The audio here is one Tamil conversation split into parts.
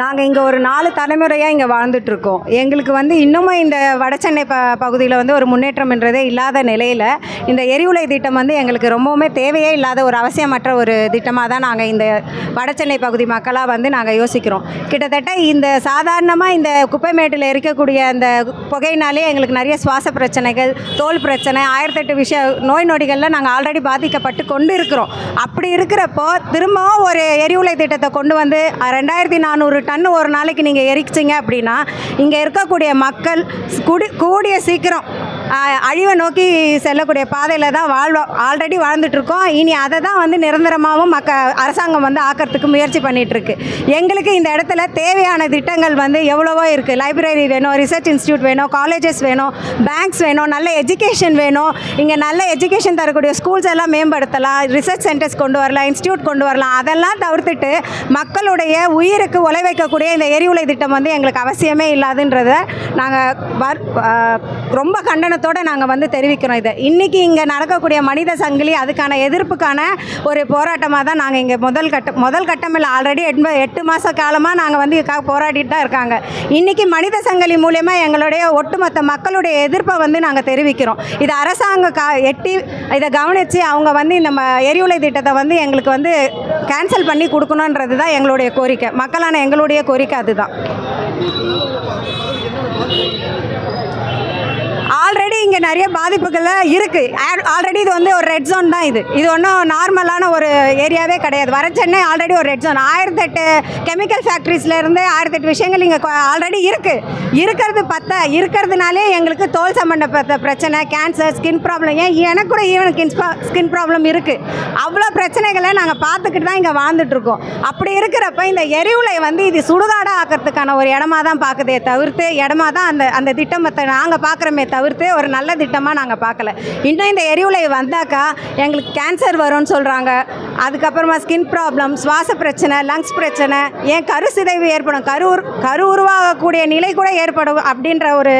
நாங்கள் இங்கே ஒரு நாலு தலைமுறையாக இங்கே வாழ்ந்துட்டுருக்கோம். எங்களுக்கு வந்து இன்னமும் இந்த வடசென்னை ப பகுதியில் வந்து ஒரு முன்னேற்றம்ன்றதே இல்லாத நிலையில் இந்த எரிவுலை திட்டம் வந்து எங்களுக்கு ரொம்பவுமே தேவையே இல்லாத ஒரு அவசியமற்ற ஒரு திட்டமாக தான் நாங்கள் இந்த வடசென்னை பகுதி மக்களாக வந்து நாங்கள் யோசிக்கிறோம். கிட்டத்தட்ட இந்த சாதாரணமாக இந்த குப்பைமேட்டில் இருக்கக்கூடிய அந்த புகையினாலே எங்களுக்கு நிறைய சுவாச பிரச்சனைகள் தோல் பிரச்சனை ஆயிரத்தெட்டு விஷய நோய் நொடிகளில் நாங்கள் ஆல்ரெடி பாதிக்கப்பட்டு கொண்டு இருக்கிறோம். அப்படி இருக்கிறப்போ திரும்பவும் ஒரு எரிவுலை திட்டத்தை கொண்டு வந்து ரெண்டாயிரத்தி நானூறு டன் ஒரு நாளைக்கு நீங்கள் எரிச்சிங்க அப்படின்னா இங்கே இருக்கக்கூடிய மக்கள் குடி கூடிய சீக்கிரம் அழிவை நோக்கி செல்லக்கூடிய பாதையில் தான் வாழ்வோம் ஆல்ரெடி வாழ்ந்துட்டுருக்கோம். இனி அதை தான் வந்து நிரந்தரமாகவும் மக்க அரசாங்கம் வந்து ஆக்கிறதுக்கு முயற்சி பண்ணிகிட்ருக்கு எங்களுக்கு இந்த இடத்துல தேவையான திட்டங்கள் வந்து எவ்வளவோ இருக்குது லைப்ரரி வேணும் ரிசர்ச் இன்ஸ்டியூட் வேணும் காலேஜஸ் வேணும் பேங்க்ஸ் வேணும் நல்ல எஜுகேஷன் வேணும். இங்கே நல்ல எஜுகேஷன் தரக்கூடிய ஸ்கூல்ஸ் எல்லாம் மேம்படுத்தலாம். ரிசர்ச் சென்டர்ஸ் கொண்டு வரலாம் இன்ஸ்டியூட் கொண்டு வரலாம். அதெல்லாம் தவிர்த்துட்டு மக்களுடைய உயிருக்கு உலை வைக்கக்கூடிய இந்த எரிவுலை திட்டம் வந்து எங்களுக்கு அவசியமே இல்லாதுன்றதை நாங்கள் வர் ஆஹ் கண்டனத்தோடு நாங்கள் வந்து தெரிவிக்கிறோம் இதை. இன்றைக்கி இங்கே நடக்கக்கூடிய மனித சங்கிலி அதுக்கான எதிர்ப்புக்கான ஒரு போராட்டமாக தான் நாங்கள் இங்கே முதல் கட்டம் முதல் கட்டம் இல்லை ஆல்ரெடி எட்டு எட்டு மாத காலமாக நாங்கள் வந்து இதுக்காக போராடிட்டு தான் இருக்காங்க. இன்றைக்கி மனித சங்கிலி மூலயமா எங்களுடைய ஒட்டுமொத்த மக்களுடைய எதிர்ப்பை வந்து நாங்கள் தெரிவிக்கிறோம். இது அரசாங்கம் கா எட்டி இதை கவனித்து அவங்க வந்து இந்த எரிவுலை திட்டத்தை வந்து எங்களுக்கு வந்து கேன்சல் பண்ணி கொடுக்கணுன்றது தான் எங்களுடைய கோரிக்கை. மக்களான எங்களுடைய கோரிக்கை அதுதான். ஆல்ரெடி இங்கே நிறைய பாதிப்புகள் இருக்குது ஆல்ரெடி இது வந்து ஒரு ரெட் ஜோன் தான் இது. இது ஒன்றும் நார்மலான ஒரு ஏரியாவே கிடையாது. வர சென்னை ஆல்ரெடி ஒரு ரெட் ஜோன் ஆயிரத்தெட்டு கெமிக்கல் ஃபேக்ட்ரிஸ்லேருந்து ஆயிரத்தெட்டு விஷயங்கள் இங்கே ஆல்ரெடி இருக்குது இருக்கிறது பத்த இருக்கிறதுனாலே எங்களுக்கு தோல் சம்மந்தப்பட்ட பிரச்சனை கேன்சர் ஸ்கின் ப்ராப்ளம் ஏன் எனக்கு கூட ஈவன் ஸ்கின் ஸ்கின் ப்ராப்ளம் இருக்குது அவ்வளோ பிரச்சனைகளை நாங்கள் பார்த்துக்கிட்டு தான் இங்கே வாழ்ந்துட்டுருக்கோம் அப்படி இருக்கிறப்ப இந்த எரிவுளை வந்து இது சுடுகாடாக ஆக்கிறதுக்கான ஒரு இடமா தான் பார்க்குதே தவிர்த்து இடமா தான் அந்த அந்த திட்டமத்தை நாங்கள் பார்க்குறோமே தவிர்த்து ஒரு நல்ல திட்டமாக நாங்கள் பார்க்கல. இன்னும் இந்த எரிவுலை வந்தாக்கா எங்களுக்கு கேன்சர் வரும்னு சொல்கிறாங்க அதுக்கப்புறமா ஸ்கின் ப்ராப்ளம் சுவாச பிரச்சனை லங்ஸ் பிரச்சனை ஏன் கரு சிதைவு ஏற்படும் கரு கரு உருவாகக்கூடிய நிலை கூட ஏற்படும் அப்படின்ற ஒரு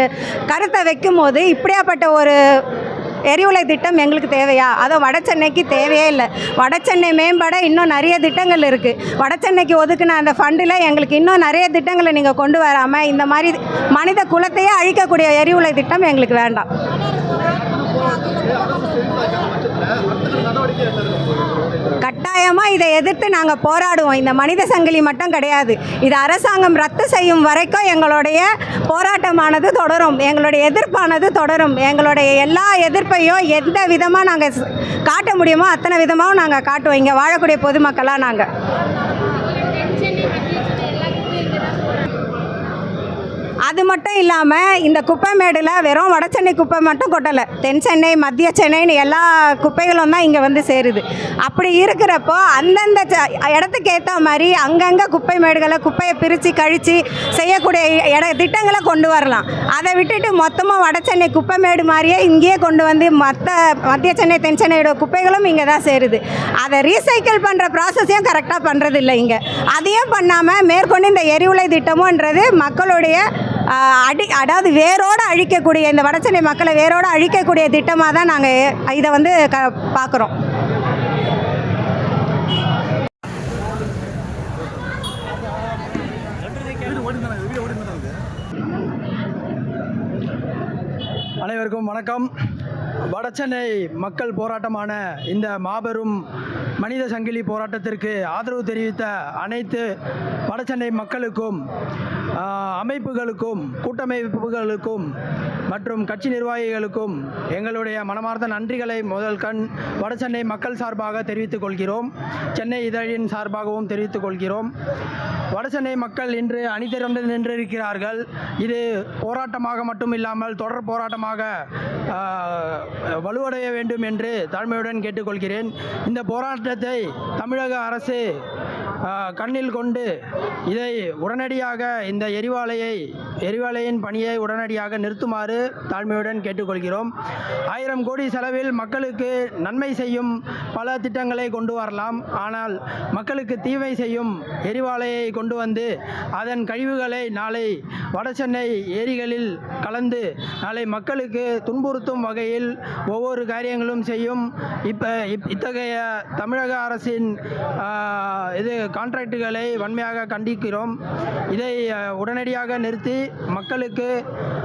கருத்தை வைக்கும்போது இப்படியாப்பட்ட ஒரு எரிவுலை திட்டம் எங்களுக்கு தேவையா? அதை வட சென்னைக்கு தேவையே இல்லை. வட சென்னை மேம்பட இன்னும் நிறைய திட்டங்கள் இருக்குது வட சென்னைக்கு ஒதுக்குன அந்த ஃபண்டில் எங்களுக்கு இன்னும் நிறைய திட்டங்களை நீங்கள் கொண்டு வராமல் இந்த மாதிரி மனித குலத்தையே அழிக்கக்கூடிய எரிவுலை திட்டம் எங்களுக்கு வேண்டாம். கட்டாயமாக இதை எதிர்த்து நாங்கள் போராடுவோம். இந்த மனித சங்கிலி மட்டும் கிடையாது. இது அரசாங்கம் ரத்து செய்யும் வரைக்கும் எங்களுடைய போராட்டமானது தொடரும். எங்களுடைய எதிர்ப்பானது தொடரும். எங்களுடைய எல்லா எதிர்ப்பையும் எந்த விதமாக நாங்கள் காட்ட முடியுமோ அத்தனை விதமாகவும் நாங்கள் காட்டுவோம். இங்கே வாழக்கூடிய பொதுமக்களாக நாங்கள் அது மட்டும் இல்லாமல் இந்த குப்பை மேடில் வெறும் வட சென்னை குப்பை மட்டும் கொட்டலை. தென் சென்னை மத்திய சென்னைன்னு எல்லா குப்பைகளும் தான் இங்கே வந்து சேருது. அப்படி இருக்கிறப்போ அந்தந்த ச- இடத்துக்கு ஏற்ற மாதிரி அங்கங்கே குப்பை மேடுகளை குப்பையை பிரித்து கழித்து செய்யக்கூடிய இட திட்டங்களை கொண்டு வரலாம். அதை விட்டுட்டு மொத்தமாக வட சென்னை குப்பை மேடு மாதிரியே இங்கேயே கொண்டு வந்து மற்ற மத்திய சென்னை தென் சென்னையோட குப்பைகளும் இங்கே தான் சேருது. அதை ரீசைக்கிள் பண்ணுற ப்ராசஸையும் கரெக்டாக பண்ணுறது இல்லை இங்கே? அதையும் பண்ணாமல் மேற்கொண்டு இந்த எரிவுலை திட்டமுன்றது மக்களுடைய அடி அதாவது வேரோடு அழிக்கக்கூடிய இந்த வடசென்னை மக்களை வேரோடு அழிக்கக்கூடிய திட்டமாக தான் நாங்கள் இதை வந்து க பார்க்குறோம் அனைவருக்கும் வணக்கம். வடசென்னை மக்கள் போராட்டமான இந்த மாபெரும் மனித சங்கிலி போராட்டத்திற்கு ஆதரவு தெரிவித்த அனைத்து வடசென்னை மக்களுக்கும் அமைப்புகளுக்கும் கூட்டமைப்புகளுக்கும் மற்றும் கட்சி நிர்வாகிகளுக்கும் எங்களுடைய மனமார்ந்த நன்றிகளை முதல் கண் வடசென்னை மக்கள் சார்பாக தெரிவித்துக் கொள்கிறோம். சென்னை இதழின் சார்பாகவும் தெரிவித்துக் கொள்கிறோம். வடசென்னை மக்கள் இன்று அணிதிரண்டு நின்றிருக்கிறார்கள். இது போராட்டமாக மட்டும் இல்லாமல் தொடர் போராட்டமாக வலுவடைய வேண்டும் என்று தாழ்மையுடன் கேட்டுக்கொள்கிறேன். இந்த போராட்டத்தை தமிழக அரசு கண்ணில் கொண்டு இதை உடனடியாக இந்த எரிவாலையை எரிவாலையின் பணியை உடனடியாக நிறுத்துமாறு தாழ்மையுடன் கேட்டுக்கொள்கிறோம். ஆயிரம் கோடி செலவில் மக்களுக்கு நன்மை செய்யும் பல திட்டங்களை கொண்டு வரலாம். ஆனால் மக்களுக்கு தீமை செய்யும் எரிவாலையை கொண்டு வந்து அதன் கழிவுகளை நாளை வடசென்னை ஏரிகளில் கலந்து நாளை மக்களுக்கு துன்புறுத்தும் வகையில் ஒவ்வொரு காரியங்களும் செய்யும். இப்போ இத்தகைய தமிழக அரசின் இது கான்ட்ராக்டுகளை வன்மையாக கண்டிக்கிறோம். இதை உடனடியாக நிறுத்தி மக்களுக்கு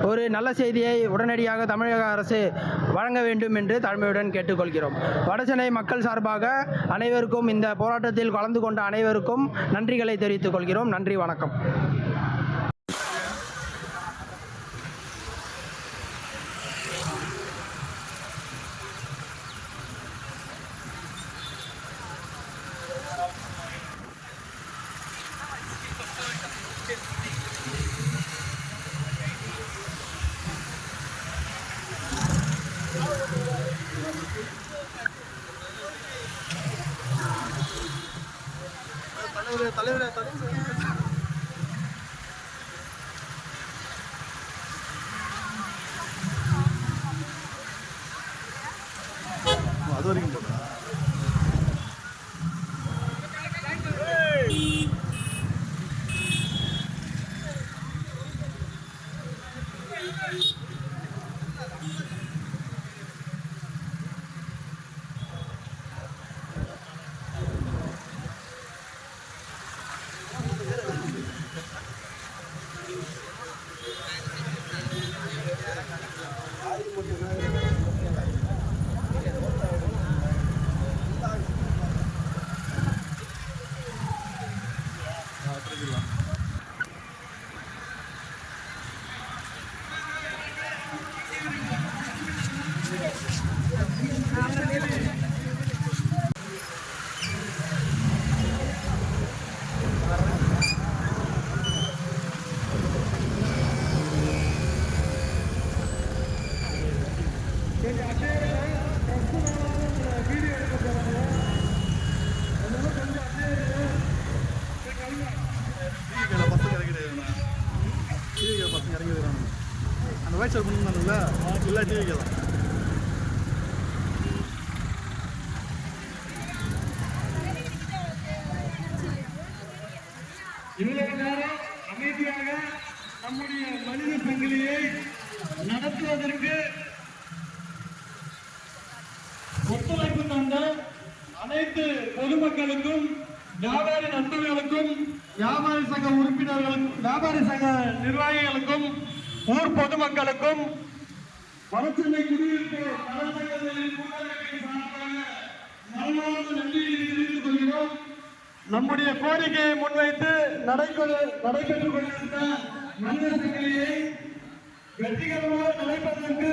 ஒரு நல்ல செய்தியை உடனடியாக தமிழக அரசு வழங்க வேண்டும் என்று தாழ்மையுடன் கேட்டுக்கொள்கிறோம். வடசென்னை மக்கள் சார்பாக அனைவருக்கும் இந்த போராட்டத்தில் கலந்து கொண்ட அனைவருக்கும் நன்றிகளை தெரிவித்துக் கொள்கிறோம். நன்றி வணக்கம். தலைவர் தலைவர் தலைவர். அமைச்சர் வயசு பண்ணணும்ல டிவிக்கு தான் இவ்வளவு நேரம் அமைதியாக நம்முடைய மனித சங்கிலியை நடத்துவதற்கு ஒத்துழைப்பு தந்த அனைத்து பொதுமக்களுக்கும் வியாபாரி நண்பர்களுக்கும் வியாபாரி சங்க உறுப்பினர்களுக்கும் வியாபாரி சங்க நிர்வாகிகளுக்கும் ஊர் பொதுமக்களுக்கும் வடசென்னை குடியிருப்பு தெரிவித்துக் கொள்கிறோம். நம்முடைய கோரிக்கையை முன்வைத்து நடைபெற நடைபெற்றுக் கொண்டிருந்த மனித சங்கிலியை வெற்றிகரமாக நடைபெறுவதற்கு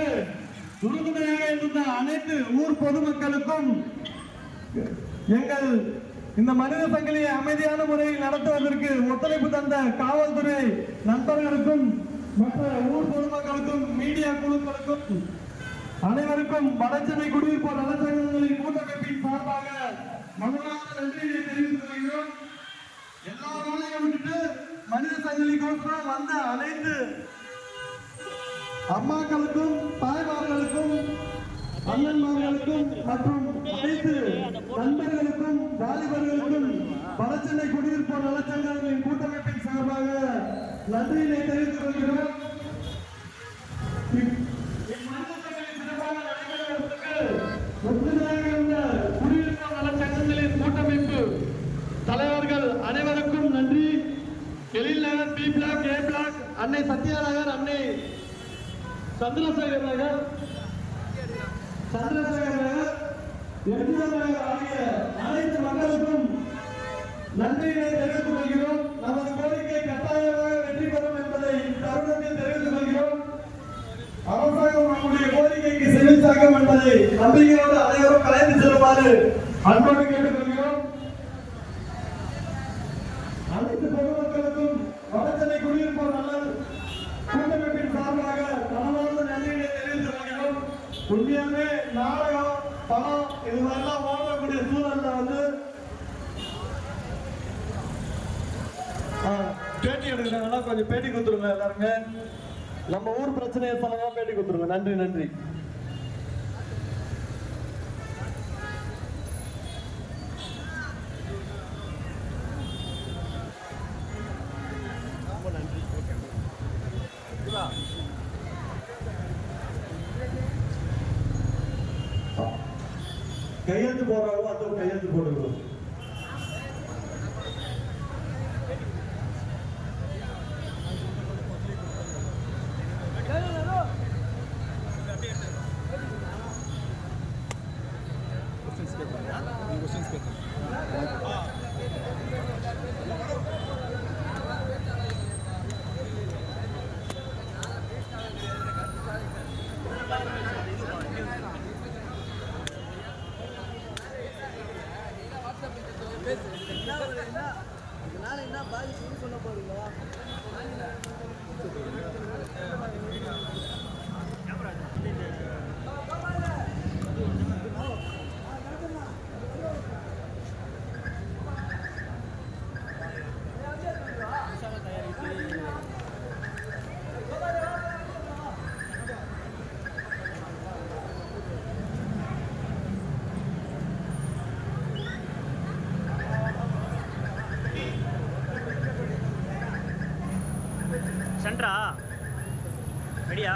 உறுதுணையாக இருந்த அனைத்து ஊர் பொதுமக்களுக்கும் எங்கள் இந்த மனித சங்கிலியை அமைதியான முறையில் நடத்துவதற்கு ஒத்துழைப்பு தந்த காவல்துறை நண்பர்களுக்கும் மற்ற ஊர் பொதுமக்களுக்கும் மீடியா குழுக்களுக்கும் அனைவருக்கும் வடசென்னை குடியிருப்போர் நலச்சங்கங்களின் கூட்டமைப்பின் சார்பாக மனமார்ந்த நன்றியை தெரிவித்துக் கொள்கிறோம். எல்லா வேலையும் விட்டுட்டு மனித சங்கிலிக்கோசரம் வந்த அனைத்து அம்மாக்களுக்கும் தாய்மார்களுக்கும் அண்ணன்மார்களுக்கும் மற்றும் அனைத்து நண்பர்களுக்கும் வாலிபர்களுக்கும் வடசென்னை குடியிருப்போர் நலச்சங்கங்களின் கூட்டமைப்பின் சார்பாக நன்றியினை தெரிவித்துக் கொள்கிறோம். இப்- கூட்டமைப்பு தலைவர்கள் அனைவருக்கும் நன்றி. Ezhil Nagar B block A block Annai Sathya Nagar அன்னை சந்திரசேகர் நகர் சந்திரசேகர் நகர் எம்ஜிஆர் நகர் ஆகிய அனைத்து மக்களுக்கும் நன்றியினை தெரிவித்துக் கொள்கிறோம். நமது கோரிக்கை கட்டாயமாக தருணத்தில் தெரிவித்துக் கொள்கிறோம். அரசாங்கம் நம்முடைய கோரிக்கைக்கு செவிச்சாக என்பதை நம்பிக்கையோடு அனைவரும் கலைந்து செல்லுமாறு அன்போடு கேட்டுக்கொள்கிறோம் அனைத்து பொதுமக்களுக்கும் வடசென்னை குடியிருப்போர் நலன் கூட்டமைப்பின் சார்பாக மனமார்ந்த நன்றியை தெரிவித்துக் கொள்கிறோம் உண்மையாவே நாடகம் பணம் இது மாதிரிலாம் ஓடக்கூடிய சூழல்ல வந்து ஆ, பேட்டி எடுக்கிறாங்கன்னா கொஞ்சம் பேட்டி கொடுத்துருங்க எல்லாருங்க நம்ம ஊர் பிரச்சனையை சொல்லவா பேட்டி கொடுத்துருங்க. நன்றி நன்றி. கையெழுத்து போடுறவங்க அதுவும் கையெழுத்து போட்டுக்கணும் சென்ட்ரா ரெடியா?